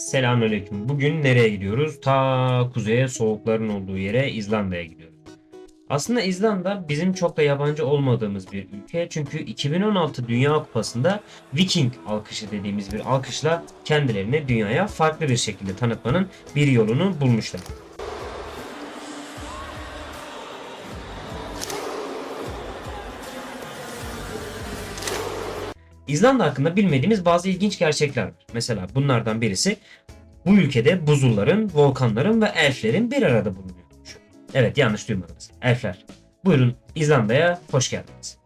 Selamünaleyküm. Bugün nereye gidiyoruz? Ta kuzeye soğukların olduğu yere İzlanda'ya gidiyoruz. Aslında İzlanda bizim çok da yabancı olmadığımız bir ülke. Çünkü 2016 Dünya Kupası'nda Viking alkışı dediğimiz bir alkışla kendilerini dünyaya farklı bir şekilde tanıtmanın bir yolunu bulmuşlar. İzlanda hakkında bilmediğimiz bazı ilginç gerçekler var. Mesela bunlardan birisi bu ülkede buzulların, volkanların ve elflerin bir arada bulunuyormuş. Evet yanlış duymadınız. Elfler. Buyurun İzlanda'ya hoş geldiniz.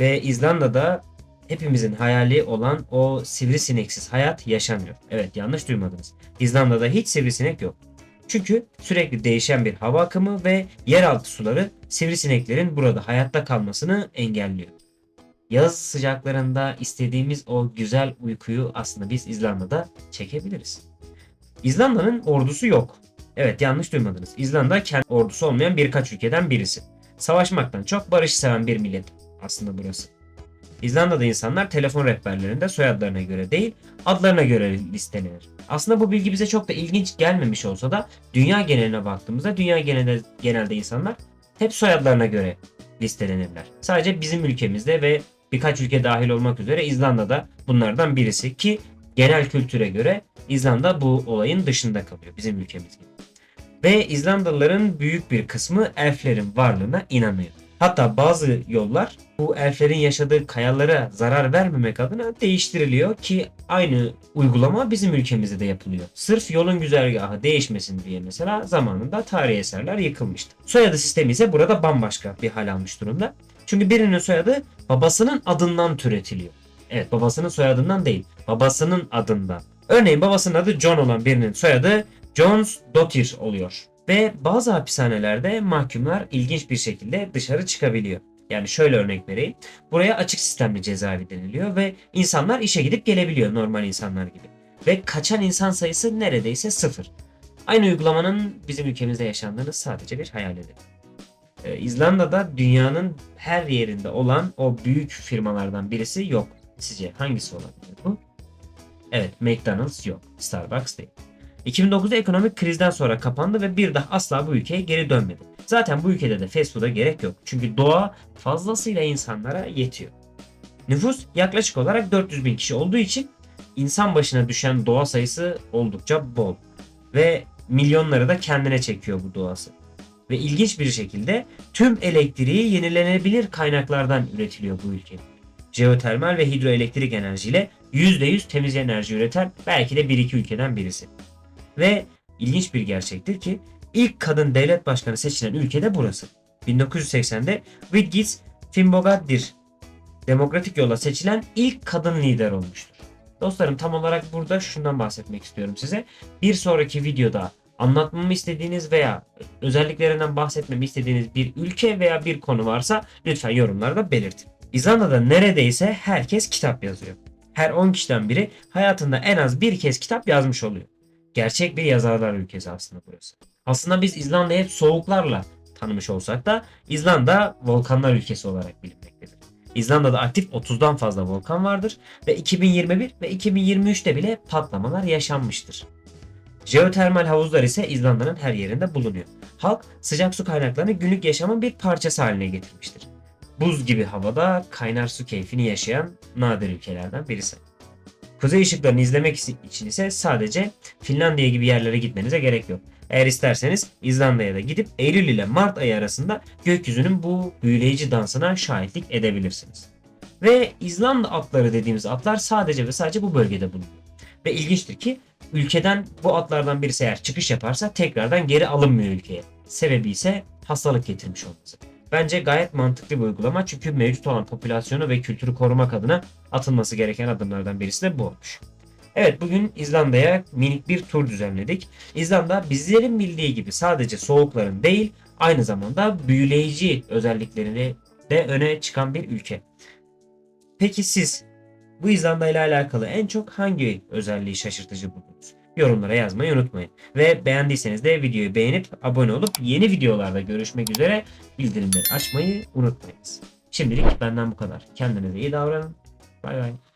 Ve İzlanda'da hepimizin hayali olan o sivrisineksiz hayat yaşanıyor. Evet yanlış duymadınız. İzlanda'da hiç sivrisinek yok. Çünkü sürekli değişen bir hava akımı ve yeraltı suları sivrisineklerin burada hayatta kalmasını engelliyor. Yaz sıcaklarında istediğimiz o güzel uykuyu aslında biz İzlanda'da çekebiliriz. İzlanda'nın ordusu yok. Evet yanlış duymadınız. İzlanda kendi ordusu olmayan birkaç ülkeden birisi. Savaşmaktan çok barışı seven bir millet aslında burası. İzlanda'da insanlar telefon rehberlerinde soyadlarına göre değil, adlarına göre listelenir. Aslında bu bilgi bize çok da ilginç gelmemiş olsa da dünya geneline baktığımızda dünya genelinde genelde insanlar hep soyadlarına göre listelenirler. Sadece bizim ülkemizde ve birkaç ülke dahil olmak üzere İzlanda'da bunlardan birisi ki genel kültüre göre İzlanda bu olayın dışında kalıyor bizim ülkemiz gibi. Ve İzlandalıların büyük bir kısmı elflerin varlığına inanıyor. Hatta bazı yollar bu elflerin yaşadığı kayalara zarar vermemek adına değiştiriliyor ki aynı uygulama bizim ülkemizde de yapılıyor. Sırf yolun güzergahı değişmesin diye mesela zamanında tarihi eserler yıkılmıştı. Soyadı sistemi ise burada bambaşka bir hal almış durumda. Çünkü birinin soyadı babasının adından türetiliyor. Evet babasının soyadından değil, babasının adından. Örneğin babasının adı John olan birinin soyadı Jones Dottir oluyor. Ve bazı hapishanelerde mahkumlar ilginç bir şekilde dışarı çıkabiliyor. Yani şöyle örnek vereyim. Buraya açık sistemli cezaevi deniliyor ve insanlar işe gidip gelebiliyor normal insanlar gibi. Ve kaçan insan sayısı neredeyse sıfır. Aynı uygulamanın bizim ülkemizde yaşandığını sadece bir hayal edelim. Ee, İzlanda'da dünyanın her yerinde olan o büyük firmalardan birisi yok. Sizce hangisi olabilir bu? Evet McDonald's yok. Starbucks değil. 2009'da ekonomik krizden sonra kapandı ve bir daha asla bu ülkeye geri dönmedi. Zaten bu ülkede de fast food'a gerek yok. Çünkü doğa fazlasıyla insanlara yetiyor. Nüfus yaklaşık olarak 400 bin kişi olduğu için insan başına düşen doğa sayısı oldukça bol. Ve milyonları da kendine çekiyor bu doğası. Ve ilginç bir şekilde tüm elektriği yenilenebilir kaynaklardan üretiliyor bu ülkede. Jeotermal ve hidroelektrik enerjiyle %100 temiz enerji üreten belki de bir iki ülkeden birisi. Ve ilginç bir gerçektir ki ilk kadın devlet başkanı seçilen ülke de burası. 1980'de Vigdis Finnbogaddir demokratik yolla seçilen ilk kadın lider olmuştur. Dostlarım tam olarak burada şundan bahsetmek istiyorum size. Bir sonraki videoda anlatmamı istediğiniz veya özelliklerinden bahsetmemi istediğiniz bir ülke veya bir konu varsa lütfen yorumlarda belirtin. İzlanda'da neredeyse herkes kitap yazıyor. Her 10 kişiden biri hayatında en az bir kez kitap yazmış oluyor. Gerçek bir yazarlar ülkesi aslında burası. Aslında biz İzlanda'yı hep soğuklarla tanımış olsak da İzlanda volkanlar ülkesi olarak bilinmektedir. İzlanda'da aktif 30'dan fazla volkan vardır ve 2021 ve 2023'te bile patlamalar yaşanmıştır. Jeotermal havuzlar ise İzlanda'nın her yerinde bulunuyor. Halk sıcak su kaynaklarını günlük yaşamın bir parçası haline getirmiştir. Buz gibi havada kaynar su keyfini yaşayan nadir ülkelerden birisi. Kuzey ışıklarını izlemek için ise sadece Finlandiya gibi yerlere gitmenize gerek yok. Eğer isterseniz İzlanda'ya da gidip Eylül ile Mart ayı arasında gökyüzünün bu büyüleyici dansına şahitlik edebilirsiniz. Ve İzlanda atları dediğimiz atlar sadece ve sadece bu bölgede bulunuyor. Ve ilginçtir ki ülkeden bu atlardan birisi eğer çıkış yaparsa tekrardan geri alınmıyor ülkeye. Sebebi ise hastalık getirmiş olması. Bence gayet mantıklı bir uygulama çünkü mevcut olan popülasyonu ve kültürü korumak adına atılması gereken adımlardan birisi de bu olmuş. Evet bugün İzlanda'ya minik bir tur düzenledik. İzlanda bizlerin bildiği gibi sadece soğukların değil aynı zamanda büyüleyici özelliklerini de öne çıkan bir ülke. Peki siz bu İzlanda ile alakalı en çok hangi özelliği şaşırtıcı buldunuz? Yorumlara yazmayı unutmayın. Ve beğendiyseniz de videoyu beğenip abone olup yeni videolarda görüşmek üzere bildirimleri açmayı unutmayınız. Şimdilik benden bu kadar. Kendinize iyi davranın. Bay bay.